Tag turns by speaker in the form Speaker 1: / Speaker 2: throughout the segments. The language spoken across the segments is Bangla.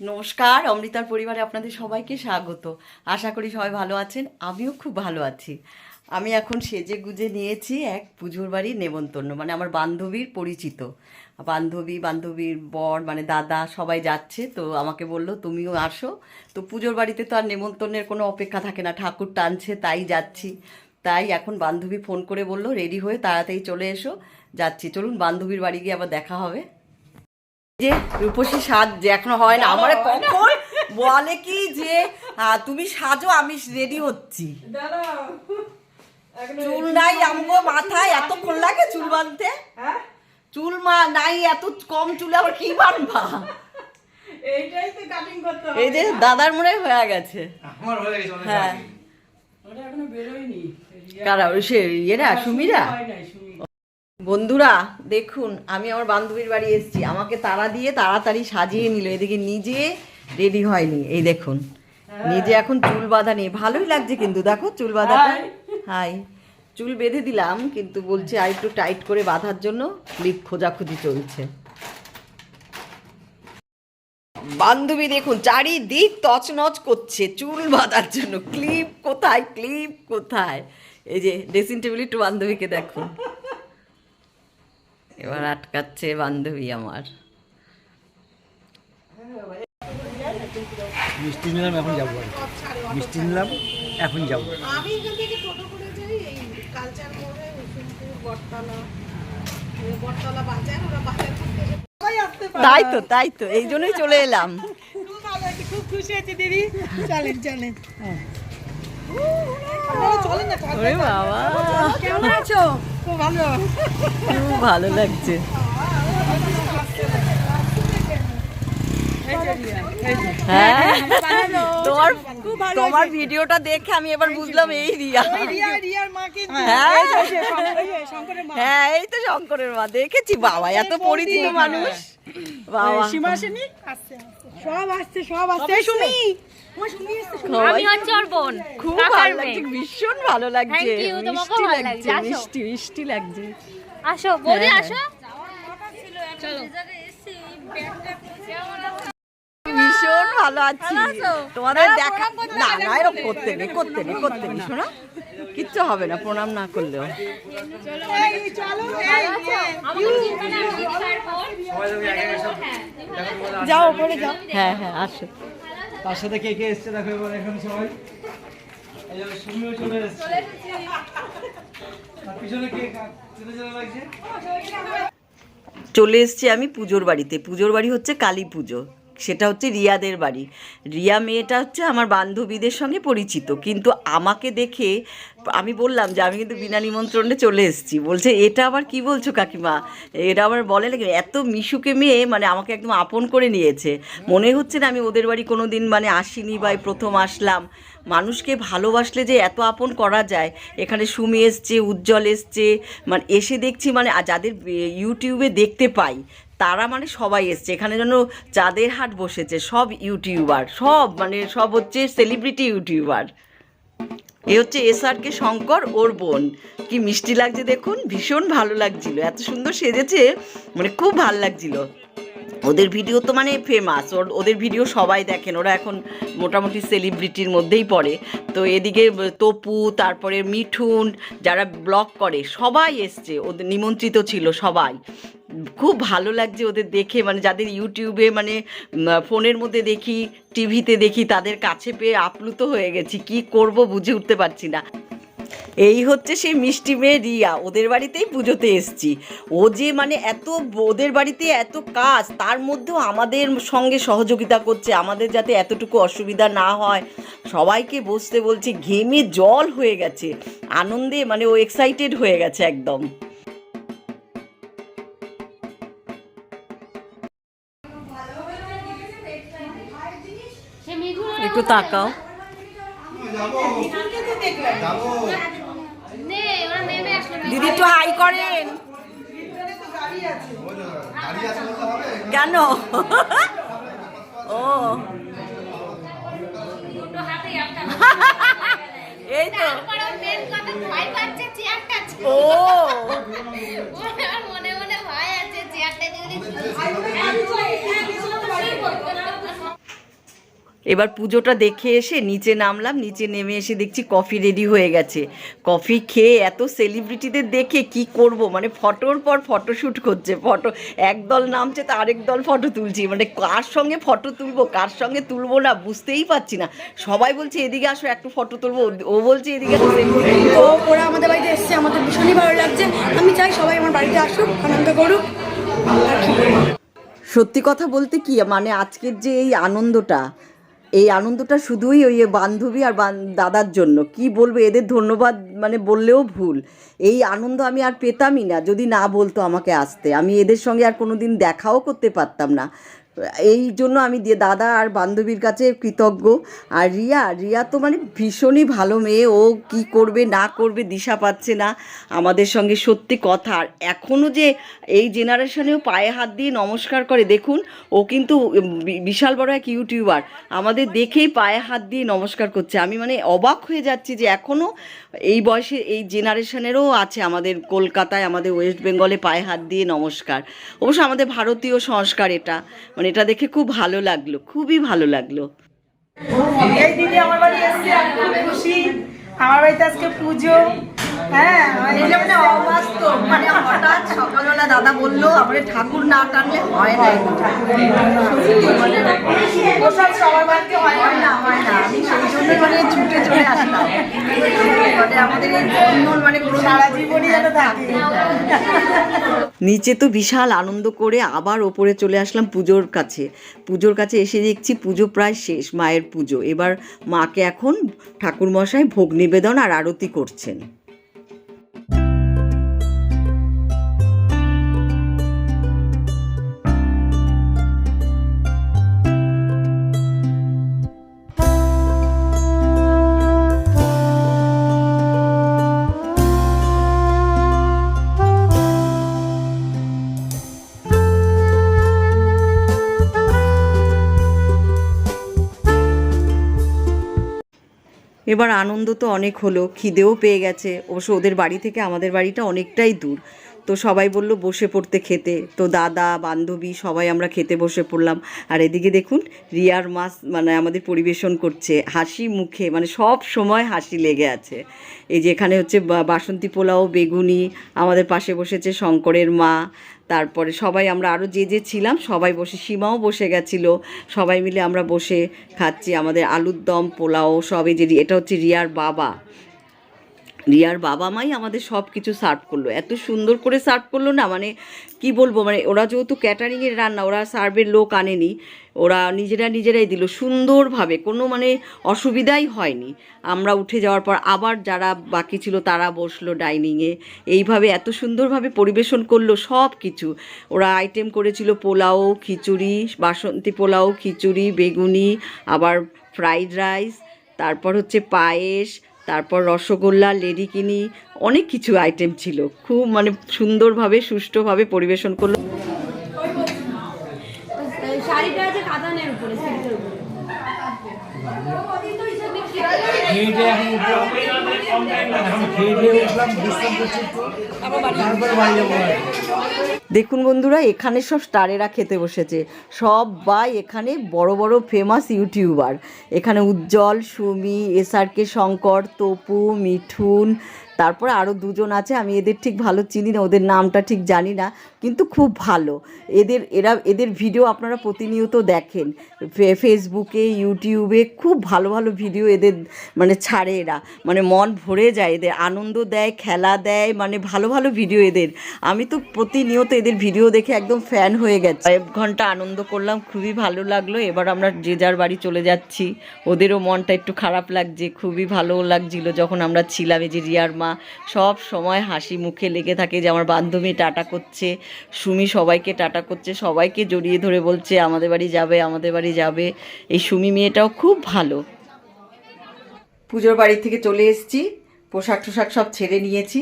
Speaker 1: নমস্কার, অমৃতার পরিবারে আপনাদের সবাইকে স্বাগত। আশা করি সবাই ভালো আছেন, আমিও খুব ভালো আছি। আমি এখন সেজে গুজে নিয়েছি এক পুজোর বাড়ির নেমন্তন্ন মানে আমার বান্ধবীর পরিচিত। বান্ধবী, বান্ধবীর বর মানে দাদা সবাই যাচ্ছে, তো আমাকে বলল, তুমিও আসো। তো পুজোর বাড়িতে তো আর নেমন্তন্নের কোনো অপেক্ষা থাকে না, ঠাকুর টানছে, তাই যাচ্ছি। তাই এখন বান্ধবী ফোন করে বলল, রেডি হয়ে তাড়াতাড়ি চলে এসো, যাচ্ছি। চলুন বান্ধবীর বাড়ি গিয়ে আবার দেখা হবে। যে রূপসী সাজ যে এখনও হয় না। আমার কখন বলে কি যে তুমি সাজো আমি রেডি হচ্ছি। চুল নাই আমগো মাথায় এতক্ষণ লাগে চুল বাঁধতে? চুল মা নাই এত কম চুলে আবার কি বানবা
Speaker 2: এইটাই তো কাটিং করতে
Speaker 1: এই যে দাদার মনে হয়ে গেছে।
Speaker 3: আমার হয়ে গেছে
Speaker 1: হ্যাঁ।
Speaker 2: ওটা এখনও বেরোয়নি।
Speaker 1: কারা? ওই সে ইয়েরা সুমিরা?
Speaker 2: হয়
Speaker 1: বন্ধুরা দেখুন আমি আমার বান্ধবীর বাড়ি এসেছি। আমাকে তাড়া দিয়ে তাড়াতাড়ি সাজিয়ে নিল। এদিকে নিজে রেডি হয়নি। এই দেখুন নিজে এখন চুল বাঁধা নেই ভালোই লাগছে কিন্তু দেখো চুল বাঁধাটা। হাই। চুল বেঁধে দিলাম কিন্তু বলছে আর একটু টাইট করে বাঁধার জন্য ক্লিপ খোঁজাখুঁজি চলছে। বান্ধবী দেখুন চারিদিক তছনছ করছে চুল বাঁধার জন্য। ক্লিপ কোথায়? ক্লিপ কোথায়? এই যে ড্রেসিং টেবিল একটু বান্ধবীকে দেখুন। এবার আটকাচ্ছে বান্ধবী আমার।
Speaker 3: মিষ্টি নিলাম এখন যাব মিষ্টি নিলাম এখন যাব।
Speaker 4: আমি থেকে টোটো করে যাই এই কালচার মোড়ে বটতলা বটতলা বাজার ওরা বাজার করতে যায়। সবাই আসতে পারে।
Speaker 1: তাই তো তাই তো এই জন্যই চলে এলাম।
Speaker 4: খুব খুব খুশি হয়েছে দিদি। চলেন চলেন।
Speaker 1: ওরে বাবা।
Speaker 4: কেমন আছো? ভালো।
Speaker 1: ভালো লাগছে। হ্যাঁ? তোমার তোমার ভিডিওটা দেখে আমি এবার বুঝলাম এই রিয়া। হ্যাঁ? হ্যাঁ এই তো শঙ্করের মা। দেখেছি বাবা এত পরিচিত মানুষ। বাবা।
Speaker 4: সীমা আসেনি আসছে আসছে। সব আসছে সব আসছে। এই সুমি
Speaker 5: আমি হচ্ছে ওর বোন
Speaker 1: খুব ভালো লাগছে ভীষণ ভালো লাগছে মিষ্টি লাগছে মিষ্টি মিষ্টি লাগছে।
Speaker 5: আসো বৌদি
Speaker 1: হ্যাঁ,
Speaker 5: আসো।
Speaker 1: ভীষণ ভালো আছি। তোমাদের দেখা না না এরকম করতে নেই করতে নেই করতে নেই শোনো। কিচ্ছু হবে না প্রণাম না করলেও।
Speaker 3: বলে
Speaker 1: যাও ওপরে যাও। হ্যাঁ হ্যাঁ আসো।
Speaker 3: তার সাথে কে কে এসছে দেখো এবার এখন সবাই। সুমিও চলে এসছে। তার পিছনে কে চেনা চেনা লাগছে?
Speaker 1: চলে এসেছি আমি পুজোর বাড়িতে। পুজোর বাড়ি হচ্ছে কালী পুজো। সেটা হচ্ছে রিয়াদের বাড়ি। রিয়া মেয়েটা হচ্ছে আমার বান্ধবীদের সঙ্গে পরিচিত। কিন্তু আমাকে দেখে আমি বললাম যে, আমি কিন্তু বিনা নিমন্ত্রণে চলে এসেছি। বলছে, এটা আবার কি বলছো কাকিমা? এটা আবার বলে নাকি, এত মিশুকে মেয়ে মানে আমাকে একদম আপন করে নিয়েছে। মনে হচ্ছে না আমি ওদের বাড়ি কোনো দিন মানে আসিনি বা প্রথম আসলাম। মানুষকে ভালোবাসলে যে এত আপন করা যায়। এখানে সুমি এসছে, উজ্জ্বল এসছে মানে এসে দেখছি মানে যাদের ইউটিউবে দেখতে পাই তারা মানে সবাই এসছে। এখানে যেন চাঁদের হাট বসেছে, সব ইউটিউবার, সব মানে সব হচ্ছে সেলিব্রিটি ইউটিউবার। এ হচ্ছে এস আর কে শঙ্কর, ওর বোন। কি মিষ্টি লাগছে দেখুন, ভীষণ ভালো লাগছিল। এত সুন্দর সেজেছে মানে খুব ভালো লাগছিল। ওদের ভিডিও তো মানে ফেমাস ওর, ওদের ভিডিও সবাই দেখেন। ওরা এখন মোটামুটি সেলিব্রিটির মধ্যেই পড়ে। তো এদিকে তপু, তারপরে মিঠুন, যারা ব্লগ করে, সবাই এসছে। ওদের নিমন্ত্রিত ছিল সবাই। খুব ভালো লাগছে ওদের দেখে। মানে যাদের ইউটিউবে মানে ফোনের মধ্যে দেখি, টিভিতে দেখি, তাদের কাছে পেয়ে আপ্লুত হয়ে গেছি। কি করব বুঝে উঠতে পারছি না। এই হচ্ছে সেই মিষ্টি মেয়ে রিয়া ওদের বাড়িতেই পুজোতে এসছি। ও যে মানে এত ওদের বাড়িতে এত কাজ তার মধ্যেও আমাদের সঙ্গে সহযোগিতা করছে আমাদের যাতে এতটুকু অসুবিধা না হয়। সবাইকে বসতে বলছে ঘেমে জল হয়ে গেছে। আনন্দে মানে ও এক্সাইটেড হয়ে গেছে একদম। একটু তাকাও।
Speaker 5: নে ওরা নেমে আসলো।
Speaker 1: দিদি একটু হাই করেন। কেন? ও।
Speaker 5: দুটো হাতে একটা
Speaker 1: এই তো। ও
Speaker 5: ওর মনে মনে ভয় আছে চেয়ারটা যদি
Speaker 1: এবার পুজোটা দেখে এসে নিচে নামলাম নিচে নেমে এসে দেখছি কফি রেডি হয়ে গেছে। কফি খেয়ে এত সেলিব্রিটিদের দেখে কি করব? মানে ফটোর পর ফটোশ্যুট করছে ফটো একদল নামছে তো আরেক দল ফটো তুলছি। মানে কার সঙ্গে ফটো তুলবো কার সঙ্গে তুলবো না বুঝতেই পারছি না। সবাই বলছে এদিকে আসো একটু ফটো তুলবো। ও বলছে এদিকে
Speaker 6: তো ওরা আমাদের বাড়িতে এসছে আমাদের ভীষণই ভালো লাগছে। আমি চাই সবাই আমার বাড়িতে আসুক আনন্দ করুক?
Speaker 1: সত্যি কথা বলতে কি মানে আজকের যে এই আনন্দটা এই আনন্দটা শুধুই ওই বান্ধবী আর দাদার জন্য। কি বলব, এদের ধন্যবাদ মানে বললেও ভুল। এই আনন্দ আমি আর পেতামই না। যদি না বলতো আমাকে আসতে। আমি এদের সঙ্গে আর কোনো দিন দেখাও করতে পারতাম না। এই জন্য আমি দিয়ে দাদা আর বান্ধবীর কাছে কৃতজ্ঞ। আর রিয়া রিয়া তো মানে ভীষণই ভালো মেয়ে। ও কি করবে, না করবে দিশা পাচ্ছে না আমাদের সঙ্গে সত্যি কথা। আর এখনও যে এই জেনারেশনেও পায়ে হাত দিয়ে নমস্কার করে, দেখুন, ও কিন্তু বিশাল বড় এক ইউটিউবার আমাদের দেখেই পায়ে হাত দিয়ে নমস্কার করছে। আমি মানে অবাক হয়ে যাচ্ছি যে এখনও এই বয়সে, এই জেনারেশনেরও আছে আমাদের কলকাতায়, আমাদের ওয়েস্ট বেঙ্গলে পায়ে হাত দিয়ে নমস্কার। অবশ্য আমাদের ভারতীয় সংস্কার এটা। মানে এটা দেখে খুব ভালো লাগল, খুবই ভালো লাগল।
Speaker 4: খুব খুশি। আমার বাড়িতে আজকে পুজো।
Speaker 1: মানে ঠাকুর নিচে তো বিশাল আনন্দ করে আবার ওপরে চলে আসলাম পুজোর কাছে। পুজোর কাছে এসে দেখছি পুজো প্রায় শেষ, মায়ের পুজো। এবার মাকে এখন ঠাকুরমশাই ভোগ নিবেদন আর আরতি করছেন। এবার আনন্দ তো অনেক হলো, খিদেও পেয়ে গেছে। অবশ্য ওদের বাড়ি থেকে আমাদের বাড়িটা অনেকটাই দূর। তো সবাই বলল, বসে পড়তে খেতে। তো দাদা, বান্ধবী সবাই আমরা খেতে বসে পড়লাম। আর এদিকে দেখুন, রিয়ার মাছ মানে আমাদের পরিবেশন করছে। হাসি মুখে মানে সব সময় হাসি লেগে আছে। এই যে এখানে হচ্ছে বাসন্তী পোলাও, বেগুনি, আমাদের পাশে বসেছে শঙ্করের মা। তারপরে সবাই আমরা আরও যে যে ছিলাম, সবাই বসে, সীমাও বসে গেছিল। সবাই মিলে আমরা বসে খাচ্ছি আমাদের আলুর দম, পোলাও, সব এই যে এটা হচ্ছে রিয়ার বাবা। রিয়ার বাবা মাই আমাদের সব কিছু সার্ভ করল। এত সুন্দর করে সার্ভ করল না মানে কি বলব মানে ওরা যেহেতু ক্যাটারিংয়ের রান্না, ওরা সার্ভের লোক আনেনি, ওরা নিজেরা নিজেরাই দিল। সুন্দরভাবে, কোনো মানে অসুবিধাই হয়নি। আমরা উঠে যাওয়ার পর আবার যারা বাকি ছিল, তারা বসল ডাইনিংয়ে এইভাবে এত সুন্দরভাবে পরিবেশন করল সব কিছু ওরা আইটেম করেছিল পোলাও, খিচুড়ি, বাসন্তী পোলাও, খিচুড়ি, বেগুনি, আবার ফ্রাইড রাইস তারপর হচ্ছে পায়েস তারপর রসগোল্লা, লেডিকিনি, অনেক কিছু আইটেম ছিল। খুব মানে সুন্দরভাবে, সুষ্ঠুভাবে পরিবেশন করল।
Speaker 6: শাড়িটা আছে উপরে উপরে।
Speaker 1: দেখুন বন্ধুরা, এখানে সব স্টারেরা খেতে বসেছে। সব বাই এখানে বড় বড় ফেমাস ইউটিউবার এখানে উজ্জ্বল, সুমি এসআরকে শঙ্কর, তপু, মিঠুন তারপর আরও দুজন আছে, আমি এদের ঠিক ভালো চিনি না, ওদের নামটা ঠিক জানি না, কিন্তু খুব ভালো। এদের, এরা, এদের ভিডিও আপনারা প্রতিনিয়ত দেখেন। ফেসবুকে ইউটিউবে খুব ভালো ভালো ভিডিও এদের মানে ছাড়ে এরা। মানে মন ভরে যায় এদের, আনন্দ দেয়, খেলা দেয় মানে ভালো ভালো ভিডিও এদের। আমি তো প্রতিনিয়ত এদের ভিডিও দেখে একদম ফ্যান হয়ে গেছে। এক ঘণ্টা আনন্দ করলাম, খুবই ভালো লাগল। এবার আমরা যে যার বাড়ি চলে যাচ্ছি, ওদেরও মনটা একটু খারাপ লাগছে, খুবই ভালো লাগছিল যখন আমরা ছিলাম, এই যে রিয়ার মা, সব সময় হাসি মুখে লেগে থাকে যে আমার বান্ধবী টাটা করছে, সুমি সবাইকে টাটা করছে, সবাইকে জড়িয়ে ধরে বলছে, আমাদের বাড়ি যাবে, আমাদের বাড়ি যাবে। এই সুমি মেয়েটাও খুব ভালো। পুজোর বাড়ি থেকে চলে এসেছি পোশাক টোশাক সব ছেড়ে নিয়েছি।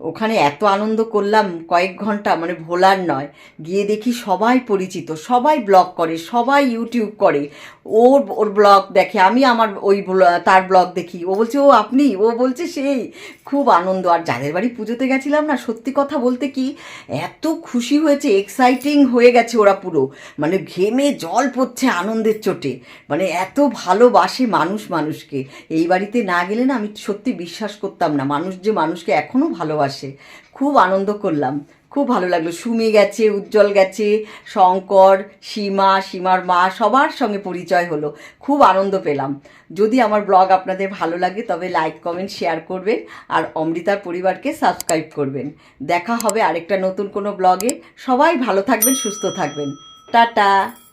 Speaker 1: ওখানে এত আনন্দ করলাম কয়েক ঘণ্টা মানে ভোলার নয়। গিয়ে দেখি সবাই পরিচিত, সবাই ব্লগ করে, সবাই ইউটিউব করে। ওর ওর ব্লগ দেখে, আমি আমার ওই তার ব্লগ দেখি। ও বলছে, ও আপনি? ও বলছে, সেই। খুব আনন্দ। আর যাদের বাড়ি পুজোতে গেছিলাম না, সত্যি কথা বলতে কি, এত খুশি হয়েছে এক্সাইটিং হয়ে গেছে ওরা পুরো। মানে ঘেমে জল পড়ছে আনন্দের চোটে। মানে এত ভালোবাসে মানুষ মানুষকে। এই বাড়িতে না গেলে না আমি সত্যি বিশ্বাস করতাম না। মানুষ যে মানুষকে এখনও ভালোবাসে। খুব আনন্দ করলাম। খুব ভালো লাগল। সুমি গেছে, উজ্জ্বল গেছে, শঙ্কর, সীমা, সীমার মা, সবার সঙ্গে পরিচয় হলো। খুব আনন্দ পেলাম। যদি আমার ব্লগ আপনাদের ভালো লাগে, তবে লাইক, কমেন্ট, শেয়ার করবেন আর অমৃতার পরিবারকে সাবস্ক্রাইব করবেন। দেখা হবে আরেকটা নতুন কোনো ব্লগে। সবাই ভালো থাকবেন, সুস্থ থাকবেন। টাটা!